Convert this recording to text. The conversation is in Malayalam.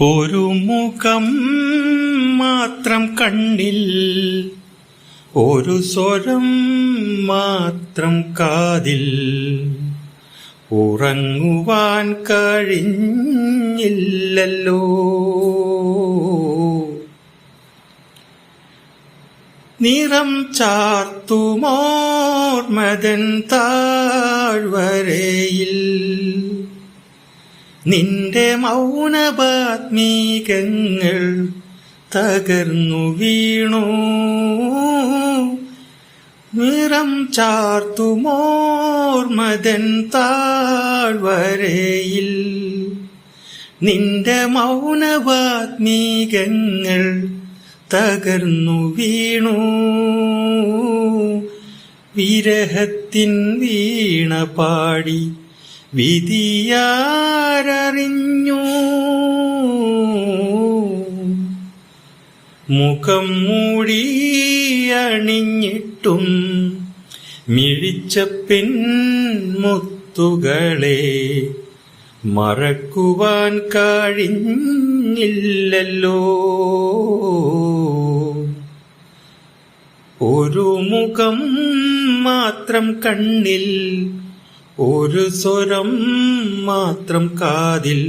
ഒരു മുഖം മാത്രം കണ്ണിൽ ഒരു സ്വരം മാത്രം കാതിൽ. ഉറങ്ങുവാൻ കഴിഞ്ഞില്ലല്ലോ. നിറം ചാർത്തുമോർമതൻ താഴ്വരയിൽ നിന്റെ മൗനപാത്മീകങ്ങൾ തകർന്നു വീണു. നിറം ചാർത്തുമോർമതൻ താഴ്വരയിൽ നിന്റെ മൗനവാത്മീകങ്ങൾ തകർന്നു വീണു. വിരഹത്തിൻ വീണ പാടി വിധിയാരറിഞ്ഞു. മുഖം മൂടി അണിഞ്ഞിട്ടും മിഴിച്ച പെൺമുത്തുകളെ മറക്കുവാൻ കഴിഞ്ഞില്ലല്ലോ. ഒരു മുഖം മാത്രം കണ്ണിൽ ഒരു സ്വരം മാത്രം കാതിൽ